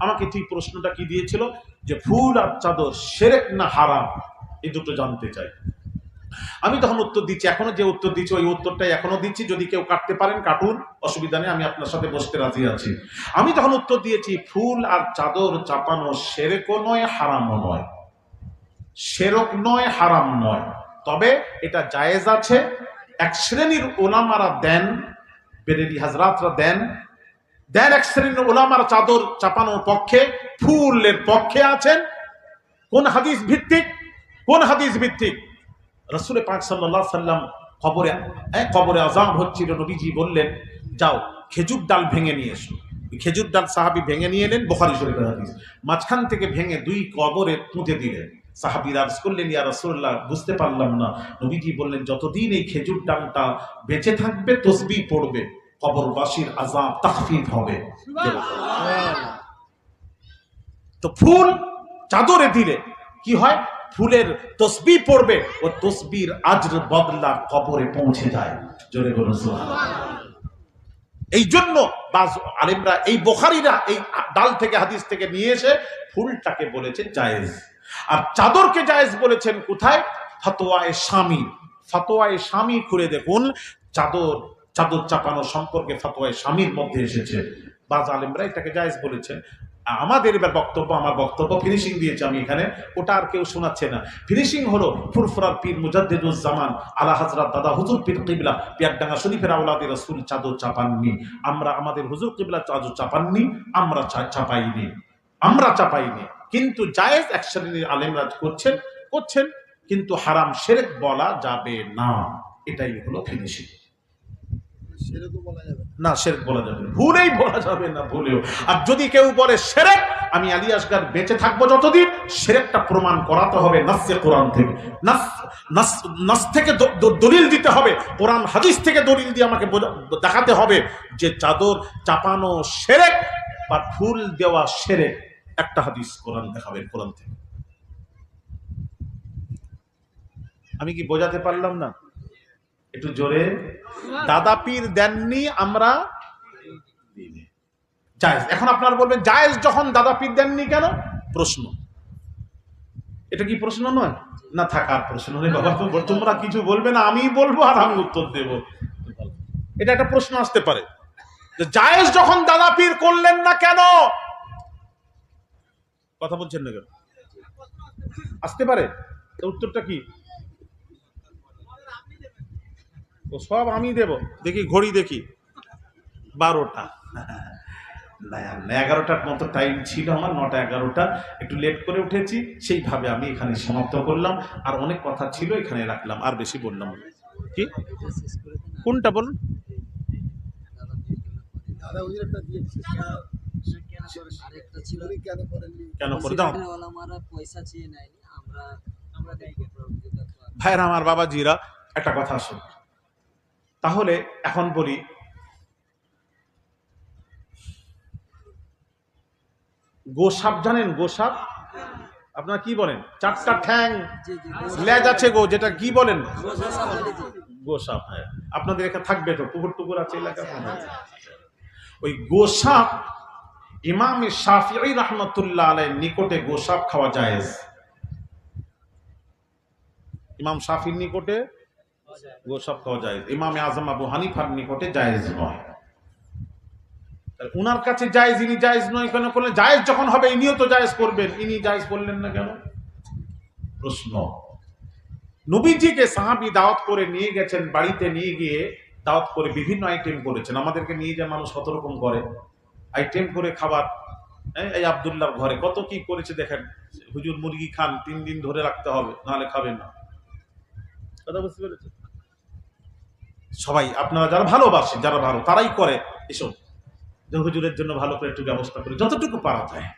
আমাকে ঠিক প্রশ্নটা কি দিয়েছিল? যে ফুল আর চাদর সেরেক না হারাম? এই দুটো জানতে চাই। আমি তখন উত্তর দিচ্ছি, এখনও যে উত্তর দিচ্ছি ওই উত্তরটাই এখনও দিচ্ছি। যদি কেউ কাটতে পারেন, কাটুন, অসুবিধা নেই, আমি আপনার সাথে বসতে রাজি আছি। আমি তখন উত্তর দিয়েছি, ফুল আর চাদর চাপানো সেরেকও নয়, হারামও নয়। সেরক নয়, হারাম নয়। তবে এটা জায়েজ আছে, এক শ্রেণির ওলামারা দেন, বেরেলি হাজরাতরা দেন দেন এক শ্রেণির ওলামারা চাদর চাপানোর পক্ষে ফুলের পক্ষে আছেন। কোন হাদিস ভিত্তিক? কোন হাদিস ভিত্তিক? রসুলের পাক সাল্লাহ সাল্লাম হ্যাঁ, কবরে আজাম হচ্ছিল নবীজি বললেন যাও খেজুর ডাল ভেঙে নিয়ে এসো। খেজুর ডাল সাহাবি ভেঙে নিয়ে এলেন বোখারি শরীফের হাদিস। মাঝখান থেকে ভেঙে দুই কবরে পুঁতে দিলেন। সাহাবি রাজ করলেন ইয়া রসুল্লাহ বুঝতে পারলাম না। নবীজি বললেন যতদিন এই খেজুর ডালটা বেঁচে থাকবে তসবি পড়বে। কবরবাসীর আজাব তাহফিফ হবে। তো ফুল চাদরে দিলে কি হয়? ফুলের তসবি পড়বে ও তসবির আজর বদলা কবরে পৌঁছে যায়। জোরে বলুন এই জন্য আলেমরা এই বোখারিরা এই ডাল থেকে হাদিস থেকে নিয়ে এসে ফুলটাকে বলেছে জায়েজ। আর চাদরকে জায়েজ বলেছেন কোথায়? ফতোয়ায়ে স্বামী ফতোয়ায়ে স্বামী খুলে দেখুন চাদর চাদর চাপানো সম্পর্কে ফতোয়ায়ে স্বামীর মধ্যে এসেছে। বাজ আলেমরা এটাকে জায়েজ বলেছেন। আমাদের এবার বক্তব্য, আমার বক্তব্য ফিনিশিং দিয়েছে আমি এখানে। ওটা আর কেউ শোনাচ্ছে না। ফিনিশিং হলো ফুরফুরার পীর মুজাদ্দিদুজ্জামান আলা হাজরাত দাদা হুজুর পীর কিবলা পিয়ারডাঙ্গা শরীফের আওলাদি রসুল চাদর চাপাননি। আমরা আমাদের হুজুর কিবলা চাদর চাপাননি, আমরা চাপাইনি। আমরা চাপাইনি। কিন্তু জায়েজ এক শ্রেণির আলেমরা করছেন করছেন, কিন্তু হারাম সেরেক বলা যাবে না। এটাই হলো ফিনিশিং না। সেরেক বলা যাবে ভুলেই বলা যাবে না, ভুলেও। আর যদি কেউ বলে সেরেক, আমি আলী আসগার বেঁচে থাকব যতদিন, সেরেকটা প্রমাণ করাতে হবে নাসে কোরআন থেকে। নাস থেকে দলিল দিতে হবে। কোরআন, হাদিস থেকে দলিল দিয়ে আমাকে দেখাতে হবে যে চাদর চাপানো সেরেক বা ফুল দেওয়া সেরেক, একটা হাদিস কোরআন দেখাবেন কোরআন থেকে। আমি কি বোঝাতে পারলাম না? একটু জোরে। দাদা পীর দেননি, আমরা। জায়েজ। এখন আপনারা বলবেন, জায়েজ যখন দাদা পীর দেননি কেন? প্রশ্ন। এটা কি প্রশ্ন নয়? না থাকার প্রশ্ন নেই বাবা। তোমরা কিছু বলবে না, আমি বলব আর আমি উত্তর দেব। এটা একটা প্রশ্ন আসতে পারে। জায়েজ যখন দাদা পীর করলেন না কেন? কথা বলছেন না কেন? আসতে পারে। উত্তরটা কি? ও সব আমি দেব। দেখি ঘড়ি দেখি। বারোটা। এগারোটার মতো টাইম ছিল আমার নটা এগারোটা। একটু লেট করে উঠেছি সেইভাবে আমি এখানে সমাপ্ত করলাম। আর অনেক কথা ছিল এখানে রাখলাম। আর বেশি বললাম কি? কোনটা বলুন? তো ভাইরা আমার বাবাজিরা একটা কথা শুন। তাহলে এখন বলি গোসাপ জানেন গোসাপ? আপনারা কি বলেন? চারটা ঠ্যাং লেজ আছে গো যেটা কি বলেন? গোসাপ হ্যাঁ। আপনাদের এখানে থাকবে তো পুকুর টুকুর আছে এলাকা ওই গোসাপ ইমাম শাফিঈ রহমতুল্লাহ আলাইহির নিকটে গোসাপ খাওয়া জায়েজ। ইমাম শাফির নিকটে গোসাপ খাওয়া জায়েজ ইমাম আজম আবু হানিফার নিকটে জায়েজ নয় উনার কাছে জায়েজ ইনি জায়েজ নয় কেন করলেন? জায়েজ যখন হবে ইনিও তো জায়েজ করবেন। ইনি জায়েজ করলেন না কেন? প্রশ্ন। নবীজিকে সাহাবি দাওয়াত করে নিয়ে গেছেন বাড়িতে নিয়ে গিয়ে দাওয়াত করে বিভিন্ন আইটেম করেছেন। আমাদেরকে নিয়ে যে মানুষ কত রকম করে। আইটেম করে খাবার হ্যাঁ, এই আবদুল্লাহর ঘরে কত কি করেছে দেখেন। হুজুর মুরগি খান তিন দিন ধরে রাখতে হবে নাহলে খাবেন না। কথা বুঝতে পেরেছেন? সবাই, আপনারা যারা ভালোবাসেন, যারা ভালো, তারাই করে। এসব হুজুরের জন্য ভালো করে একটু ব্যবস্থা করে, যতটুকু পারা যায়।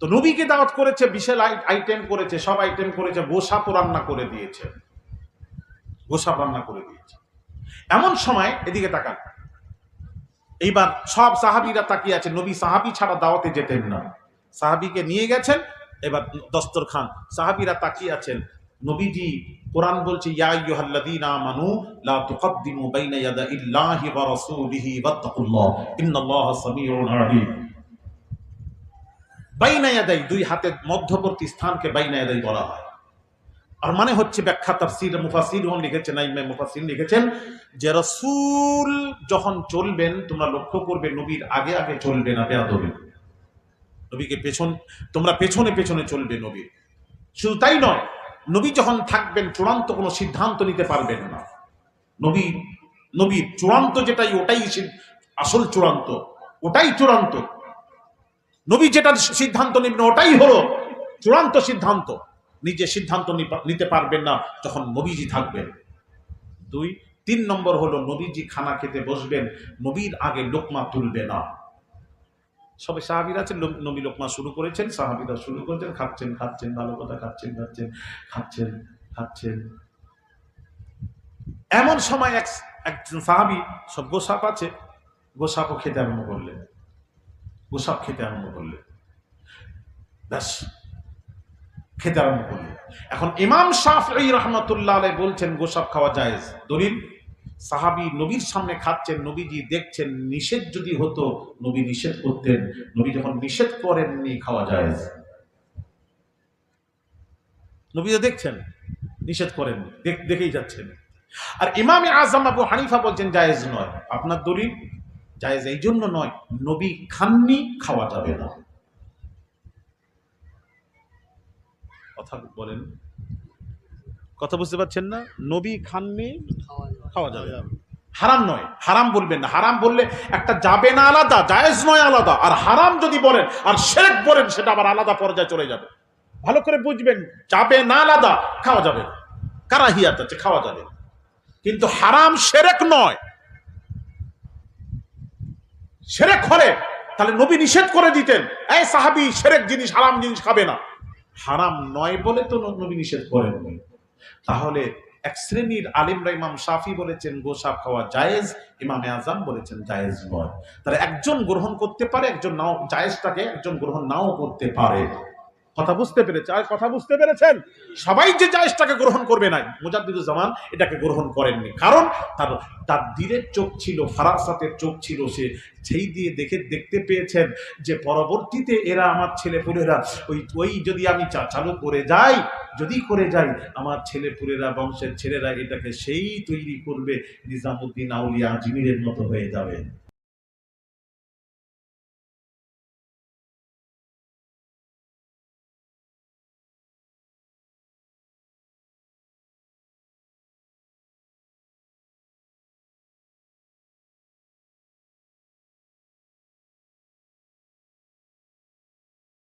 তো নবীকে দাওয়াত করেছে, বিশাল আইটেম করেছে, সব আইটেম করেছে, গোসাপ রান্না করে দিয়েছে। গোসাপ রান্না করে দিয়েছে। এমন সময়, এদিকে তাকান। এইবার সব সাহাবিরা তাকিয়ে আছে, নবী সাহাবি ছাড়া দাওয়াতে যেতেন না। সাহাবিকে নিয়ে গেছেন, এবার দস্তর খান সাহাবিরা তাকিয়ে আছেন নবীজি কোরআন বলছে দুই মধ্যবর্তী স্থানকে বলা হয়। আর মানে হচ্ছে ব্যাখ্যা লিখেছেন মুফাসির লিখেছেন যে, রসুল যখন চলবেন, তোমরা লক্ষ্য করবে নবীর আগে আগে চলবে না বেয়াদবি। নবীকে পেছন, তোমরা পেছনে পেছনে চলবে নবীর। শুধু তাই নয় নবী যখন থাকবেন, চূড়ান্ত কোনো সিদ্ধান্ত নিতে পারবেন না। নবী নবীর চূড়ান্ত যেটাই, ওটাই আসল চূড়ান্ত, ওটাই চূড়ান্ত। নবী যেটা সিদ্ধান্ত নেবেন, ওটাই হলো চূড়ান্ত সিদ্ধান্ত। নিজে সিদ্ধান্ত নিতে পারবেন না যখন নবীজি থাকবেন। দুই, তিন নম্বর হলো নবীজি খানা খেতে বসবেন, নবীর আগে লোকমা তুলবে না। সবে সাহাবিরা আছেন, নবী লোকমা শুরু করেছেন, সাহাবিরা শুরু করেছেন, খাচ্ছেন খাচ্ছেন, ভালো কথা খাচ্ছেন খাচ্ছেন খাচ্ছেন খাচ্ছেন। এমন সময় এক একজন সাহাবি, সব গোসাপ আছে, গোসাপও খেতে আরম্ভ করলেন। গোসাপ খেতে আরম্ভ করলেন। ব্যাস, খেতে আরম্ভ করলেন। এখন ইমাম শাফি রহমতুল্লাহ বলছেন, গোসাপ খাওয়া যায় দলিল? সাহাবি নবীর সামনে খাচ্ছেন, নবীজি দেখছেন, নিষেধ যদি হতো, নবী নিষেধ করতেন। নবী যখন নিষেধ করেননি, খাওয়া জায়েজ। নবী তো দেখছেন, নিষেধ করেন দেখেই যাচ্ছেন। আর ইমামে আজম আবু হানিফা বলছেন, জায়েজ নয়। আপনার দলিল, জায়েজ এই জন্য নয়, নবী খাননি, খাওয়া যাবে না। কথা বলেন। কথা বুঝতে পারছেন না? নবী খাননি খাওয়া খাওয়া যাবে। হারাম নয় হারাম বলবেন না। হারাম বললে একটা যাবে না আলাদা জায়েজ নয় আলাদা। আর হারাম যদি বলেন আর শেরেক বলেন সেটা আবার আলাদা পর্যায়ে চলে যাবে। ভালো করে বুঝবেন যাবে না আলাদা খাওয়া যাবে না। কারাহিয়াত আছে খাওয়া যাবে কিন্তু হারাম সেরেক নয়। সেরেক হলে তাহলে নবী নিষেধ করে দিতেন এই সাহাবি সেরেক জিনিস হারাম জিনিস খাবে না। হারাম নয় বলে তো নবী নিষেধ করেন তাহলে এক শ্রেণির আলিমরা ইমাম শাফি বলেছেন, গোসাপ খাওয়া জায়েজ, ইমামে আজম বলেছেন জায়েজ নয়। তারা একজন গ্রহণ করতে পারে, একজন নাও, জায়েজটাকে একজন গ্রহণ নাও করতে পারে। কথা বুঝতে পেরেছে। আর কথা বুঝতে পেরেছেন? সবাই যে জায়েজটাকে গ্রহণ করবে নাই। না মুজাদ্দিদুজ্জামান এটাকে গ্রহণ করেননি। কারণ তার তার দিনের চোখ ছিল, ফারাসাতের চোখ ছিল সে। সেই দিয়ে দেখে দেখতে পেয়েছেন যে পরবর্তীতে এরা আমার ছেলেপুলেরা, ওই ওই যদি আমি চালু করে যাই, যদি করে যাই, আমার ছেলেপুলেরা, বংশের ছেলেরা এটাকে সেই তৈরি করবে। নিজামুদ্দিন আউলিয়া আজমিরের মতো হয়ে যাবে